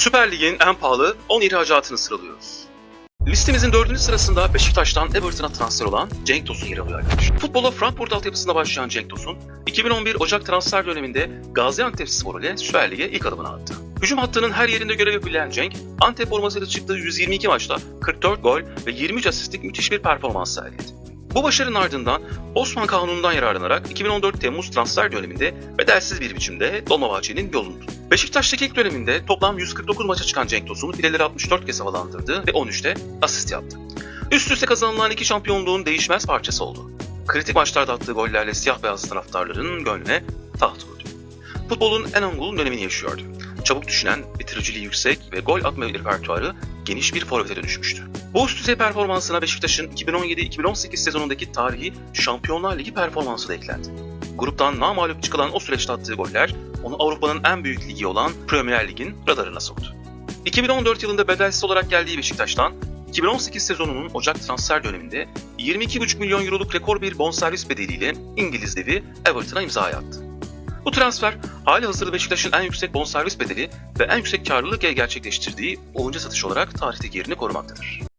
Süper Lig'in en pahalı 10 ihracatını sıralıyoruz. Listemizin dördüncü sırasında Beşiktaş'tan Everton'a transfer olan Cenk Tosun yer alıyor arkadaşlar. Futbola Frankfurt altyapısında başlayan Cenk Tosun, 2011 Ocak transfer döneminde Gaziantepspor ile Süper Lig'e ilk adımını attı. Hücum hattının her yerinde görev yapabilen Cenk, Antep formasıyla çıktığı 122 maçta 44 gol ve 23 asistlik müthiş bir performans sergiledi. Bu başarının ardından Osman Kanunu'ndan yararlanarak 2014 Temmuz transfer döneminde bedelsiz bir biçimde Dolmabahçe'nin yolunu tuttu. Beşiktaş'taki ilk döneminde toplam 149 maça çıkan Cenk Tosun fileleri 64 kez havalandırdı ve 13'te asist yaptı. Üst üste kazanılan iki şampiyonluğun değişmez parçası oldu. Kritik maçlarda attığı gollerle siyah beyaz taraftarların gönlüne taht kurdu. Futbolun en angulun dönemini yaşıyordu. Çabuk düşünen, bitiriciliği yüksek ve gol atma repertuarı geniş bir forvete dönüşmüştü. Bu üst düzey performansına Beşiktaş'ın 2017-2018 sezonundaki tarihi Şampiyonlar Ligi performansı da eklendi. Gruptan namağlup çıkılan o süreçte attığı goller onu Avrupa'nın en büyük ligi olan Premier Lig'in radarına soktu. 2014 yılında bedelsiz olarak geldiği Beşiktaş'tan 2018 sezonunun Ocak transfer döneminde 22,5 milyon euroluk rekor bir bonservis bedeliyle İngiliz devi Everton'a imza attı. Bu transfer hali hazırda Beşiktaş'ın en yüksek bonservis bedeli ve en yüksek karlılık gerçekleştirdiği oyuncu satış olarak tarihteki yerini korumaktadır.